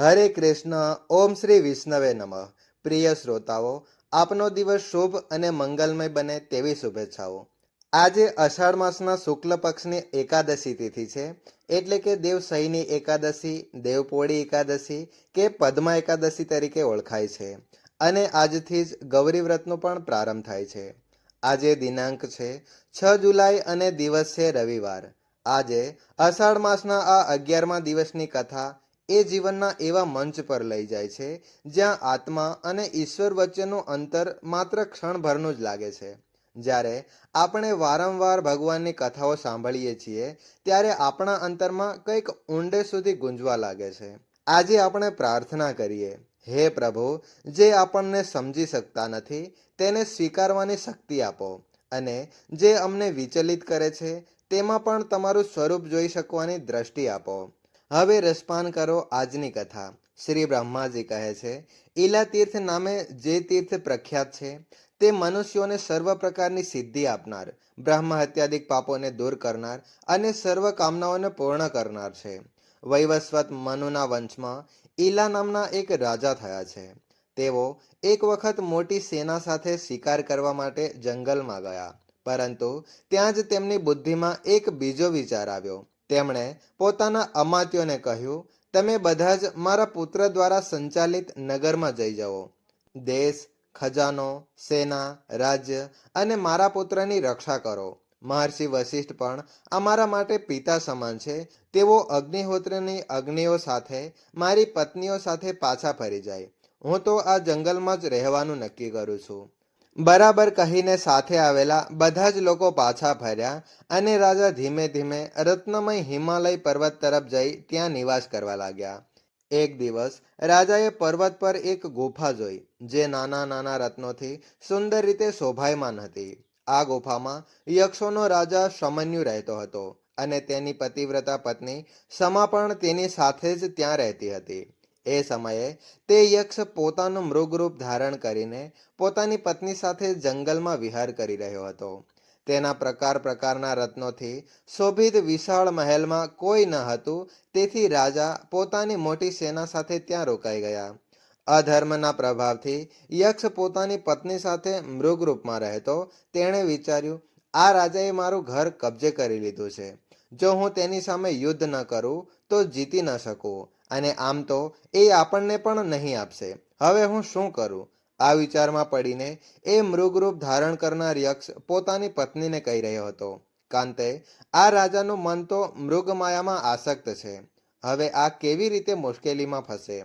હરે કૃષ્ણ, ઓમ શ્રી વિષ્ણવે નમઃ. પ્રિય શ્રોતાઓ, આપનો દિવસ શુભ અને મંગલમય બને તેવી શુભેચ્છાઓ. આજે અષાઢ માસના શુક્લ પક્ષની એકાદશી તિથિ છે, એટલે કે દેવ સહીની એકાદશી દેવપોળી એકાદશી કે પદ્મા એકાદશી તરીકે ઓળખાય છે. અને આજથી જ ગૌરી વ્રતનો પણ પ્રારંભ થાય છે. આજે દિનાંક છે, છ જુલાઈ અને દિવસ છે રવિવાર. આજે અષાઢ માસના આ અગિયારમા દિવસની કથા એ જીવનના એવા મંચ પર લઈ જાય છે, જ્યાં આત્મા અને ઈશ્વર વચ્ચેનું અંતર માત્ર ક્ષણભરનું જ લાગે છે. જ્યારે આપણે વારંવાર ભગવાનની કથાઓ સાંભળીએ છીએ, ત્યારે આપણા અંતરમાં કંઈક ઊંડે સુધી ગુંજવા લાગે છે. આજે આપણે પ્રાર્થના કરીએ, હે પ્રભુ, જે આપણને સમજી શકતા નથી, તેને સ્વીકારવાની શક્તિ આપો. અને જે અમને વિચલિત કરે છે, તેમાં પણ તમારું સ્વરૂપ જોઈ શકવાની દ્રષ્ટિ આપો. હવે રસપાન કરો આજની કથા. શ્રી બ્રહ્માજી કહે છે, ઈલા તીર્થ નામે જે તીર્થ પ્રખ્યાત છે, તે મનુષ્યોને સર્વ પ્રકારની સિદ્ધિ આપનાર, બ્રહ્મ હત્યાદિક પાપોને દૂર કરનાર અને સર્વ કામનાઓને પૂર્ણ કરનાર છે. વૈવસ્વત મનુના વંશમાં ઈલા નામના એક રાજા થયા છે. તેઓ એક વખત મોટી સેના સાથે શિકાર કરવા માટે જંગલમાં ગયા. પરંતુ ત્યાં જ તેમની બુદ્ધિમાં એક બીજો વિચાર આવ્યો. તેમણે પોતાના અમાત્યોને કહ્યું, તમે બધા જ મારા પુત્ર દ્વારા સંચાલિત નગરમાં જઈ જાઓ દેશ, ખજાનો, સેના, રાજ્ય અને મારા પુત્રની રક્ષા કરો. મહર્ષિ વશિષ્ઠ પણ અમારા માટે પિતા સમાન છે. તેઓ અગ્નિહોત્રની અગ્નિઓ સાથે, મારી પત્નીઓ સાથે પાછા ફરી જાય. હું તો આ જંગલમાં જ રહેવાનું નક્કી કરું છું. બરાબર કહીને સાથે આવેલા બધા જ લોકો પાછા ફર્યા અને રાજા ધીમે ધીમે રત્નમય હિમાલય પર્વત તરફ જઈ ત્યાં નિવાસ કરવા લાગ્યા. એક દિવસ રાજાએ પર્વત પર એક ગુફા જોઈ, જે નાના નાના રત્નોથી સુંદર રીતે શોભાયમાન હતી. આ ગુફામાં યક્ષોનો રાજા સમન્યુ રહેતો હતો અને તેની પતિવ્રતા પત્ની સમા પણ તેની સાથે જ ત્યાં રહેતી હતી. એ સમયે તે યક્ષ પોતાનું મૃગરૂપ ધારણ કરીને પોતાની પત્ની સાથે જંગલમાં વિહાર કરી રહ્યો હતો. તેના પ્રકાર પ્રકારના રત્નોથી શોભિત વિશાળ મહેલમાં કોઈ ન હતું, તેથી રાજા પોતાની મોટી સેના સાથે ત્યાં રોકાઈ ગયા. અધર્મના પ્રભાવથી યક્ષ પોતાની પત્ની સાથે મૃગરૂપમાં રહેતો, તેણે વિચાર્યું, આ રાજાએ મારું ઘર કબજે કરી લીધું છે. જો હું તેની સામે યુદ્ધ ન કરું, તો જીતી ન શકું. અને આમ તો એ આપણને પણ નહીં આપશે. હવે હું શું કરું? આ વિચારમાં પડીને એ મૃગરૂપ ધારણ કરનાર યક્ષ પોતાની પત્નીને કહી રહ્યો હતો, કાંતે, આ રાજાનું મન તો મૃગમાયામાં આસક્ત છે. હવે આ કેવી રીતે મુશ્કેલીમાં ફસે?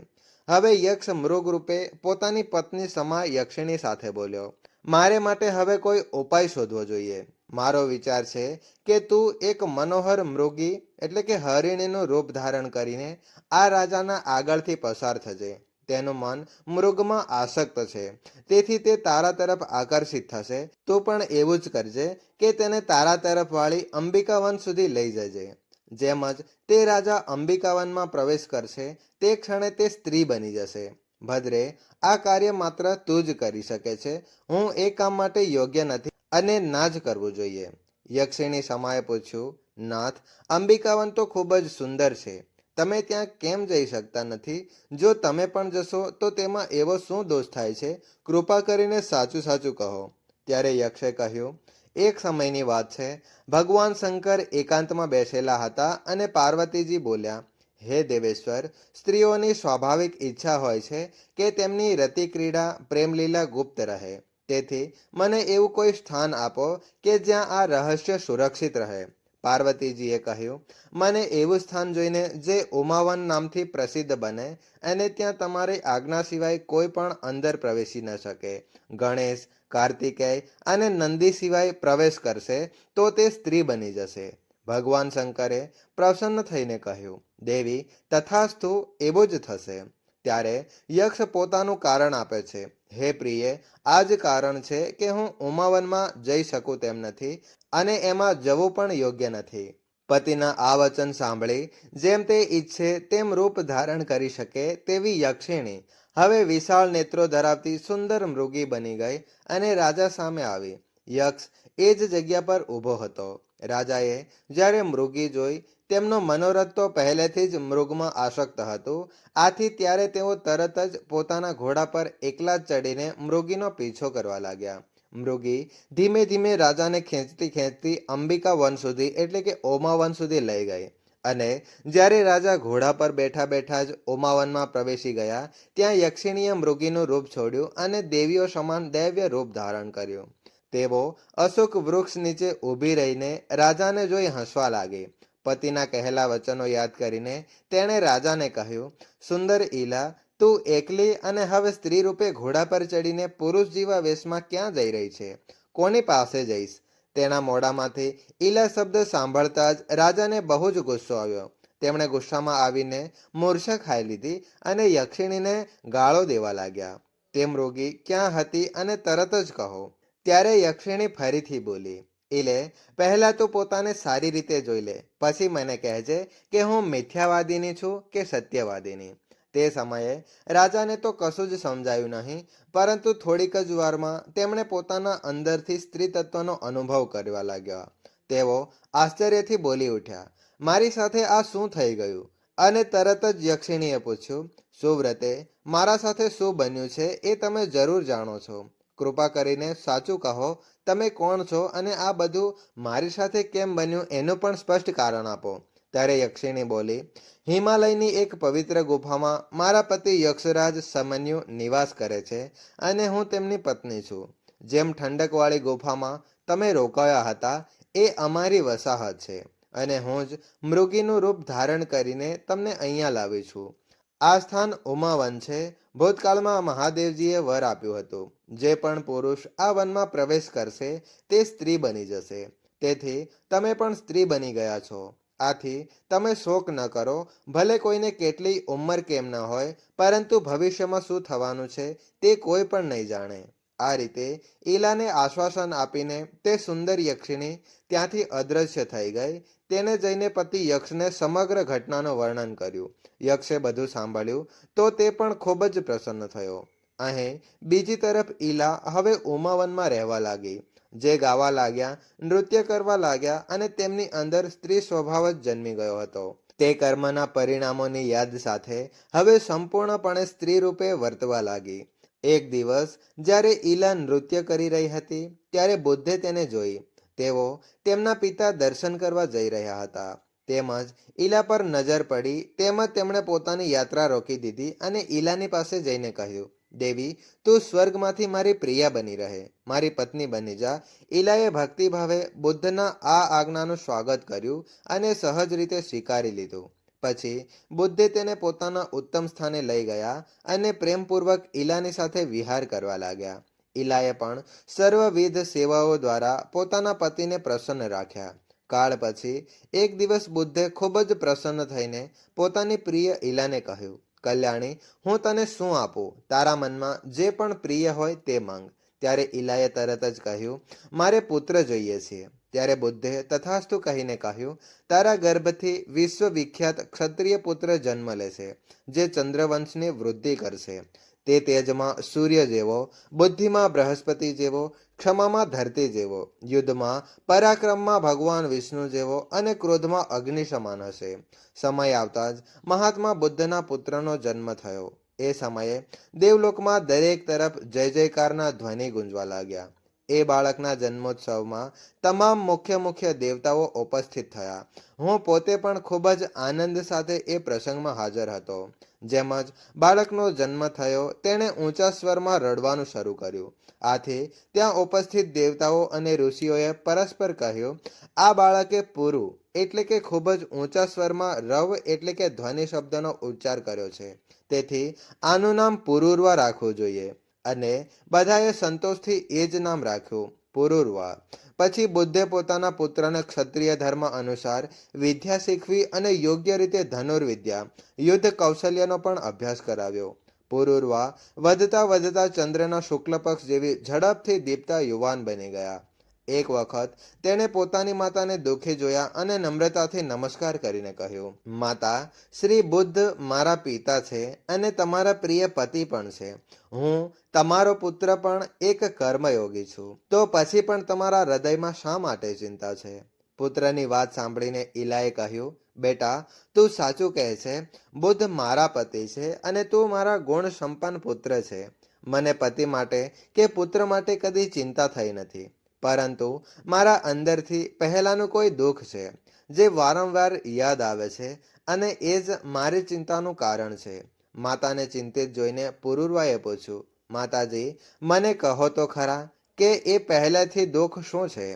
હવે યક્ષ મૃગરૂપે પોતાની પત્ની સમા યક્ષિણી સાથે બોલ્યો, મારે માટે હવે કોઈ ઉપાય શોધવો જોઈએ. મારો વિચાર છે કે તું એક મનોહર મૃગી, એટલે કે હરિણીનું રૂપ ધારણ કરીને આ રાજાના આગળથી પસાર થજે. તેનું મન મૃગમાં આસક્ત છે. તેથી તે તારા તરફ આકર્ષિત થશે. તું પણ એવું જ કરજે કે તેને તારા તરફ વાળી અંબિકાવન સુધી લઈ જજે. જેમ જ તે રાજા અંબિકાવનમાં પ્રવેશ કરશે, તે ક્ષણે તે સ્ત્રી બની જશે. ભદ્રે આ કાર્ય માત્ર તું જ કરી શકે છે. હું એ કામ માટે યોગ્ય નથી. અને ના જ કરવું જોઈએ. યક્ષિણી સમાએ પૂછ્યું, નાથ અંબિકાવન તો ખૂબ જ સુંદર છે. તમે ત્યાં કેમ જઈ શકતા નથી? જો તમે પણ જશો, તો તેમાં એવો શું દોષ થાય છે? કૃપા કરીને સાચું સાચું કહો. ત્યારે યક્ષે કહ્યું, એક સમયની વાત છે. ભગવાન શંકર એકાંતમાં બેસેલા હતા અને પાર્વતીજી બોલ્યા, હે દેવેશ્વર, સ્ત્રીઓની સ્વાભાવિક ઈચ્છા હોય છે કે તેમની રતિક્રીડા પ્રેમલીલા ગુપ્ત રહે. તેથી મને એવું કોઈ સ્થાન આપો કે જ્યાં આ રહસ્ય સુરક્ષિત રહે. પાર્વતીજીએ કહ્યું, મને એવું સ્થાન જોઈને જે ઉમાવન નામથી પ્રસિદ્ધ બને અને ત્યાં તમારી આજ્ઞા સિવાય કોઈ પણ અંદર પ્રવેશી ન શકે. ગણેશ, કાર્તિકેય અને નંદી સિવાય પ્રવેશ કરશે તો તે સ્ત્રી બની જશે. ભગવાન શંકરે પ્રસન્ન થઈને કહ્યું, દેવી, તથાસ્તુ, એવું જ થશે. ત્યારે યક્ષ પોતાનું કારણ આપે છે. હે પ્રિય, આ જ કારણ છે કે હું ઉમાવનમાં જઈ શકું તેમ નથી અને એમાં જવું પણ યોગ્ય નથી. પતિના આ વચન સાંભળી જેમ તે ઈચ્છે તેમ રૂપ ધારણ કરી શકે તેવી યક્ષિણી. હવે વિશાળ નેત્રો ધરાવતી સુંદર મૃગી બની ગઈ અને રાજા સામે આવી. યક્ષ એ જ જગ્યા પર ઊભો હતો. રાજાએ જ્યારે મૃગી જોઈ, તેમનો મનોરથ તો પહેલેથી જ મૃગમાં આસક્ત હતું. આથી ત્યારે તેઓ તરત જ પોતાના ઘોડા પર એકલા ચડીને મૃગીનો પીછો કરવા લાગ્યા. મૃગી ધીમે ધીમે રાજાને ખેંચતી ખેંચતી અંબિકા વન સુધી, એટલે કે ઓમાવન સુધી લઈ ગઈ. અને જ્યારે રાજા ઘોડા પર બેઠા બેઠા જ ઓમાવનમાં પ્રવેશી ગયા, ત્યાં યક્ષિણીએ મૃગીનું રૂપ છોડ્યું અને દેવીઓ સમાન દૈવ્ય રૂપ ધારણ કર્યું. તેઓ અશોક વૃક્ષ નીચે ઊભી રહીને રાજાને જોઈ હસવા લાગી. પતિના કહેલા વચનો યાદ કરીને તેણે રાજાને કહ્યું, સુંદર ઈલા, તું એકલી અને હવે સ્ત્રી રૂપે ઘોડા પર ચડીને પુરુષ જેવા વેશમાં ક્યાં જઈ રહી છે? કોની પાસે જઈશ? તેના મોઢામાંથી ઈલા શબ્દ સાંભળતા જ રાજાને બહુ જ ગુસ્સો આવ્યો. તેમણે ગુસ્સામાં આવીને મૂર્છા ખાઈ લીધી અને યક્ષિણીને ગાળો દેવા લાગ્યા. તે મૃગી ક્યાં હતી અને તરત જ કહો. ત્યારે યક્ષિણી ફરીથી બોલી ઇલે પહેલા તો પોતાને સારી રીતે જોઈ લે, પછી મને કહેજે કે હું મિથ્યાવાદીની છું કે સત્યવાદીની. તે સમયે રાજાને તો કશું જ સમજાયું નહીં, પરંતુ થોડીક જ વારમાં તેમણે પોતાના અંદરથી સ્ત્રી તત્વનો અનુભવ કરવા લાગ્યા. તેઓ આશ્ચર્યથી બોલી ઉઠ્યા, મારી સાથે આ શું થઈ ગયું? અને તરત જ યક્ષિણીએ પૂછ્યું, સુવ્રતે, મારા સાથે શું બન્યું છે એ તમે જરૂર જાણો છો. કૃપા કરીને સાચું કહો. તમે કોણ છો અને આ બધું મારી સાથે કેમ બન્યું એનું પણ સ્પષ્ટ કારણ આપો. ત્યારે યક્ષિણી બોલી, હિમાલયની એક પવિત્ર ગુફામાં મારા પતિ યક્ષરાજ સમન્યુ નિવાસ કરે છે અને હું તેમની પત્ની છું. જેમ ઠંડકવાળી ગુફામાં તમે રોકાયા હતા, એ અમારી વસાહત છે અને હું જ મૃગીનું રૂપ ધારણ કરીને તમને અહીંયા લાવી છું. આ સ્થાન ઉમાવન છે. ભૂતકાળમાં મહાદેવજીએ વર આપ્યું હતું. જે પણ પુરુષ આ વનમાં પ્રવેશ કરશે, તે સ્ત્રી બની જશે. તેથી, તમે પણ સ્ત્રી બની ગયા છો. આથી, તમે શોક ન કરો. ભલે કોઈને કેટલી ઉંમર કેમ ન હોય, પરંતુ ભવિષ્યમાં શું થવાનું છે, તે કોઈ પણ નહીં જાણે. આ રીતે ઈલાને આશ્વાસન આપીને તે સુંદર યક્ષિણી ત્યાંથી અદ્રશ્ય થઈ ગઈ. તેને જઈને પતિ યક્ષને સમગ્ર ઘટનાનું વર્ણન કર્યું. યક્ષે બધું સાંભળ્યું તો તે પણ ખૂબ જ પ્રસન્ન થયો. અહીં બીજી તરફ ઈલા હવે ઉમાવનમાં રહેવા લાગી. જે ગાવા લાગ્યા, નૃત્ય કરવા લાગ્યા અને તેમની અંદર સ્ત્રી સ્વભાવ જ જન્મી ગયો હતો. તે કર્મના પરિણામોની યાદ સાથે હવે સંપૂર્ણપણે સ્ત્રી રૂપે વર્તવા લાગી. એક દિવસ જ્યારે ઈલા નૃત્ય કરી રહી હતી, ત્યારે બુદ્ધે તેને જોઈ. તેઓ તેમના પિતા દર્શન કરવા જઈ રહ્યા હતા. તેમજ ઈલા પર નજર પડી, તેમજ તેમણે પોતાની યાત્રા રોકી દીધી અને ઈલાની પાસે જઈને કહ્યું, દેવી, તું સ્વર્ગમાંથી મારી પ્રિયા બની રહે. મારી પત્ની બની જા. ઈલાએ ભક્તિભાવે બુદ્ધના આ આજ્ઞાનું સ્વાગત કર્યું અને સહજ રીતે સ્વીકારી લીધું. પછી બુદ્ધે તેને પોતાના ઉત્તમ સ્થાને લઈ ગયા અને પ્રેમપૂર્વક ઈલાની સાથે વિહાર કરવા લાગ્યા. ઈલાએ પણ સર્વવિધ સેવાઓ દ્વારા પોતાના પતિને પ્રસન્ન રાખ્યા. કાળ પછી એક દિવસ બુદ્ધે ખૂબ જ પ્રસન્ન થઈને પોતાની પ્રિય ઈલાને કહ્યું, કલ્યાણી, હું તને શું આપું? તારા મનમાં જે પણ પ્રિય હોય તે માંગ. ત્યારે ઈલાએ તરત જ કહ્યું, મારે પુત્ર જોઈએ છે. ત્યારે બુદ્ધે તથાસ્તુ કહીને કહ્યું, તારા ગર્ભથી વિશ્વવિખ્યાત ક્ષત્રિય પુત્ર જન્મ લેશે, જે ચંદ્રવંશની વૃદ્ધિ કરશે. તે તેજમાં સૂર્ય જેવો, બુદ્ધિમાં બૃહસ્પતિ જેવો, ક્ષમામાં ધરતી જેવો, યુદ્ધમાં પરાક્રમમાં ભગવાન વિષ્ણુ જેવો અને ક્રોધમાં અગ્નિ સમાન હશે. સમય આવતા જ મહાત્મા બુદ્ધના પુત્રનો જન્મ થયો. એ સમયે દેવલોકમાં દરેક તરફ જય જયકારના ધ્વનિ ગુંજવા લાગ્યા. એ બાળકના જન્મોત્સવમાં તમામ મુખ્ય મુખ્ય દેવતાઓ ઉપસ્થિત થયા. હું પોતે પણ ખૂબ જ આનંદ સાથે એ પ્રસંગમાં હાજર હતો. જેમ જ બાળકનો જન્મ થયો, તેણે ઊંચા સ્વરમાં રડવાનું શરૂ કર્યું. આથી ત્યાં ઉપસ્થિત દેવતાઓ અને ઋષિઓએ પરસ્પર કહ્યું, આ બાળકે પૂરું, એટલે કે ખૂબ જ ઊંચા સ્વરમાં રવ, એટલે કે ધ્વનિ શબ્દનો ઉચ્ચાર કર્યો છે. તેથી આનું નામ પુરુરવા રાખવું જોઈએ. અને બધાએ સંતોષથી એ જ નામ રાખ્યું, પુરુરવા. પછી બુદ્ધે પોતાના પુત્રને ક્ષત્રિય ધર્મ અનુસાર વિદ્યા શીખવી અને યોગ્ય રીતે ધનુર્વિદ્યા, યુદ્ધ કૌશલ્યનો પણ અભ્યાસ કરાવ્યો. પુરુરવા વધતા વધતા ચંદ્રના શુક્લ પક્ષ જેવી ઝડપથી દીપતા યુવાન બની ગયા. એક વખત તેણે પોતાની માતાને દુઃખી જોયા અને નમ્રતાથી નમસ્કાર કરીને કહ્યું, માતા, શ્રી બુદ્ધ મારા પિતા છે અને તમારા પ્રિય પતિ પણ છે. હું તમારો પુત્ર પણ એક કર્મયોગી છું. તો પછી પણ તમારા હૃદયમાં શા માટે ચિંતા છે? પુત્રની વાત સાંભળીને ઈલાએ કહ્યું, બેટા, તું સાચું કહે છે, બુદ્ધ મારા પતિ છે અને તું મારા ગુણ સંપન્ન પુત્ર છે. મને પતિ માટે કે પુત્ર માટે કદી ચિંતા થઈ નથી. પરંતુ મારા અંદરથી પહેલાંનું કોઈ દુઃખ છે, જે વારંવાર યાદ આવે છે અને એ જ મારી ચિંતાનું કારણ છે. માતાને ચિંતિત જોઈને પુરુરવાએ પૂછ્યું, માતાજી, મને કહો તો ખરા કે એ પહેલાંથી દુઃખ શું છે?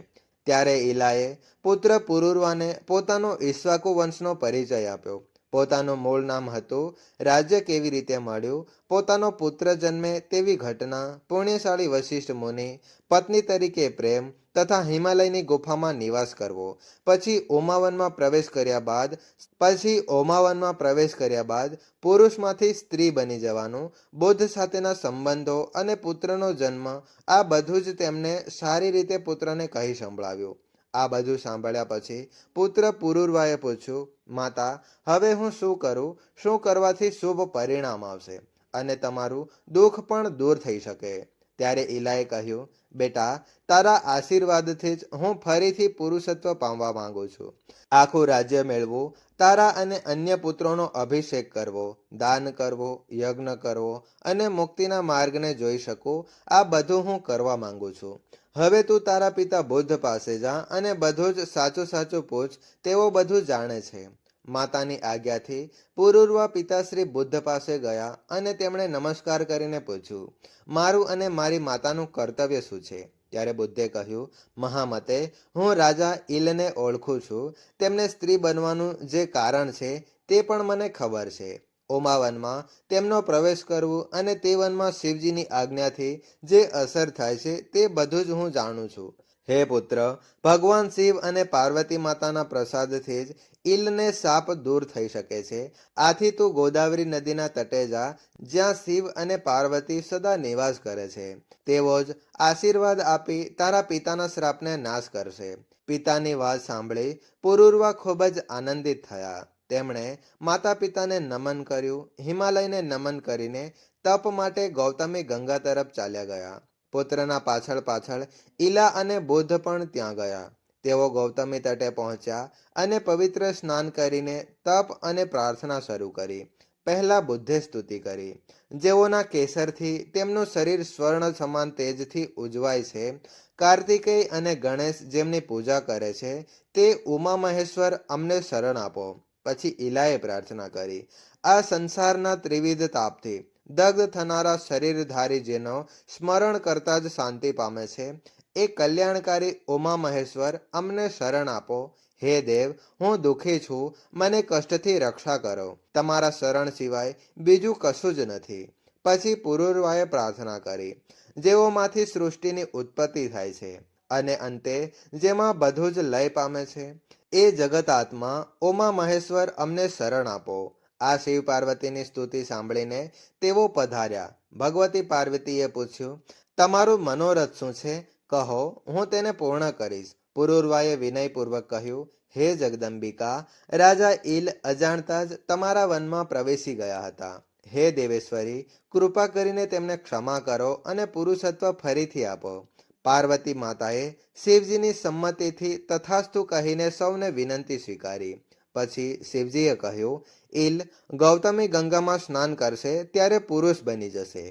ત્યારે ઈલાએ પુત્ર પુરુરવાને પોતાનો ઈશ્વાકુ વંશનો પરિચય આપ્યો. પોતાનું મૂળ નામ હતું, રાજ્ય કેવી રીતે મળ્યું, પોતાનો પુત્ર જન્મે તેવી ઘટના, પુણ્યશાળી વશિષ્ઠ મુનિ, પત્ની તરીકે પ્રેમ તથા હિમાલયની ગુફામાં નિવાસ કરવો. પછી ઓમાવનમાં પ્રવેશ કર્યા બાદ, પછી ઓમાવનમાં પ્રવેશ કર્યા બાદ પુરુષમાંથી સ્ત્રી બની જવાનું, બુદ્ધ સાથેના સંબંધો અને પુત્રનો જન્મ આ બધું જ તેમને સારી રીતે પુત્રને કહી સંભળાવ્યું. આ બધું સાંભળ્યા પછી પુત્ર પુરુરવાએ પૂછ્યું, માતા, હવે હું શું કરું? શું કરવાથી શુભ પરિણામ આવશે અને તમારું દુઃખ પણ દૂર થઈ શકે? ત્યારે ઈલાએ કહ્યું, બેટા, તારા આશીર્વાદથી જ હું ફરીથી પુરુષત્વ પામવા માંગુ છું. આખું રાજ્ય મેળવું, તારા અને અન્ય પુત્રોનો અભિષેક કરવો, દાન કરવો, યજ્ઞ કરવો અને મુક્તિના માર્ગને જોઈ શકું, આ બધું હું કરવા માંગુ છું. હવે તું તારા પિતા બુદ્ધ પાસે જા અને બધું જ સાચું સાચું પૂછ, તેઓ બધું જાણે છે. માતાની આજ્ઞાથી પુરુર્વા પિતાશ્રી બુદ્ધ પાસે ગયા અને તેમણે નમસ્કાર કરીને પૂછ્યું, મારું અને મારી માતાનું કર્તવ્ય શું છે? ત્યારે બુદ્ધે કહ્યું, મહામતે, હું રાજા ઈલને ઓળખું છું. તેમને સ્ત્રી બનવાનું જે કારણ છે તે પણ મને ખબર છે. ઓમાવનમાં તેમનો પ્રવેશ કરવું અને તે વનમાં શિવજીની આજ્ઞાથી જે અસર થાય છે તે બધું જ હું જાણું છું. હે પુત્ર, ભગવાન શિવ અને પાર્વતી માતાના પ્રસાદથી જ ઈલને સાપ દૂર થઈ શકે છે. આથી તું ગોદાવરી નદીના તટે જા, જ્યાં શિવ અને પાર્વતી સદા નિવાસ કરે છે. તેવો જ આશીર્વાદ આપી તારા પિતાના શ્રાપને નાશ કરશે. પિતાની વાત સાંભળી પુરુરવા ખૂબ જ આનંદિત થયા. તેમણે માતા પિતાને નમન કર્યું, હિમાલયને નમન કરીને તપ માટે ગૌતમી ગંગા તરફ ચાલ્યા ગયા. પુત્રના પાછળ પાછળ ઈલા અને બુદ્ધ પણ ત્યાં ગયા. તેઓ ગૌતમી તટે પહોંચ્યા અને પવિત્ર સ્નાન કરીને તપ અને પ્રાર્થના શરૂ કરી. પહેલા બુદ્ધે સ્તુતિ કરી. જેઓના કેસરથી તેમનું શરીર સ્વર્ણ સમાન તેજથી ઉજવાય છે, કાર્તિકેય અને ગણેશ જેમની પૂજા કરે છે, તે ઉમા મહેશ્વર અમને શરણ આપો. પછી ઈલાએ પ્રાર્થના કરી. આ સંસારના ત્રિવિધ તાપથી દગ્ધ થનારા શરીરધારી જેનો સ્મરણ કરતા જ શાંતિ પામે છે. એ કલ્યાણકારી ઉમા મહેશ્વર અમને શરણ આપો. હે દેવ, હું દુઃખી છું. મને કષ્ટથી રક્ષા કરો. તમારા શરણ સિવાય બીજું કશું જ નથી. પછી પુરુરવાએ પ્રાર્થના કરી. જેઓમાંથી સૃષ્ટિની ઉત્પત્તિ થાય છે. અને અંતે જેમાં બધું જ લય પામે છે. એ જગત આત્મા, ઓમા મહેશ્વર, અમને શરણ આપો. આ શિવ પાર્વતીની સ્તુતિ સાંભળીને તેઓ પધાર્યા. ભગવતી પાર્વતીએ પૂછ્યું, તમારું મનોરથ શું છે? કહો, હું તેને પૂર્ણ કરીશ. પુરુર્વાએ વિનયપૂર્વક કહ્યું, હે જગદંબિકા, રાજા ઈલ અજાણતા જ તમારા વનમાં પ્રવેશી ગયા હતા. હે દેવેશ્વરી, કૃપા કરીને તેમને ક્ષમા કરો અને પુરુષત્વ ફરીથી આપો. પાર્વતી માતાએ શિવજીની સંમતિથી તથાસ્તુ કહીને સૌને વિનંતી સ્વીકારી. પછી શિવજીએ કહ્યું ઈલ ગૌતમી ગંગામાં સ્નાન કરશે ત્યારે પુરુષ બની જશે.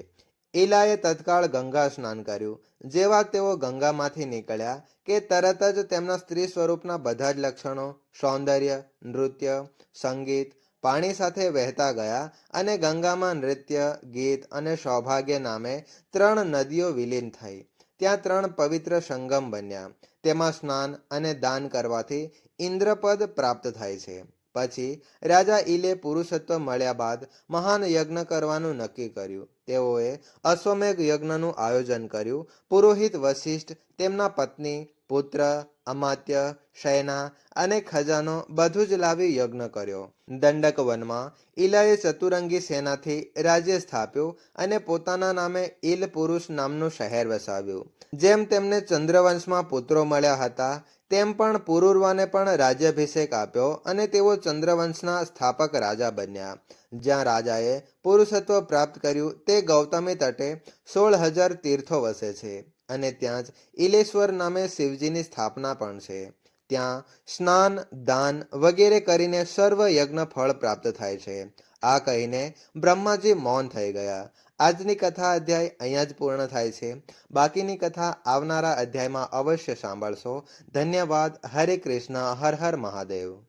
ઈલાએ તત્કાળ ગંગા સ્નાન કર્યું, જેવા તેઓ ગંગામાંથી નીકળ્યા કે તરત જ તેમના સ્ત્રી સ્વરૂપના બધા જ લક્ષણો, સૌંદર્ય, નૃત્ય, સંગીત, પાણી સાથે વહેતા ગયા અને ગંગામાં નૃત્ય, ગીત અને સૌભાગ્ય નામે ત્રણ નદીઓ વિલીન થઈ. ત્યાં ત્રણ પવિત્ર સંગમ બન્યા. તેમાં સ્નાન અને દાન કરવાથી ઇન્દ્રપદ પ્રાપ્ત થાય છે. પછી રાજા ઈલે પુરુષત્વ મળ્યા બાદ મહાન યજ્ઞ કરવાનું નક્કી કર્યું. તેઓએ અશ્વમેઘ યજ્ઞનું આયોજન કર્યું. પુરોહિત વશિષ્ઠ તેમના પત્ની પુત્ર, અમાત્ય, શયના અને ખજાનો બધું જ લાવી યજ્ઞ કર્યો. દંડક વનમાં ઈલાએ ચતુરંગી સેનાથી રાજ્ય સ્થાપ્યું અને પોતાના નામે ઈલ પુરુષ નામનું શહેર વસાવ્યું. જેમ તેમને ચંદ્રવંશમાં પુત્રો મળ્યા હતા, તેમ પણ પુરુરવાને પણ રાજ્યાભિષેક આપ્યો અને તેઓ ચંદ્રવંશના સ્થાપક રાજા બન્યા. જ્યાં રાજાએ પુરુષત્વ પ્રાપ્ત કર્યું તે ગૌતમી તટે સોળ હજાર તીર્થો વસે છે. અને ત્યાં જ ઇલેશ્વર નામે શિવજીની સ્થાપના પણ છે. ત્યાં સ્નાન, દાન વગેરે કરીને સર્વ યજ્ઞ ફળ પ્રાપ્ત થાય છે. આ કહીને બ્રહ્માજી મૌન થઈ ગયા. આજની કથા અધ્યાય અહીંયા જ પૂર્ણ થાય છે. બાકીની કથા આવનારા અધ્યાયમાં અવશ્ય સાંભળશો. ધન્યવાદ. હરે કૃષ્ણ. હર હર મહાદેવ.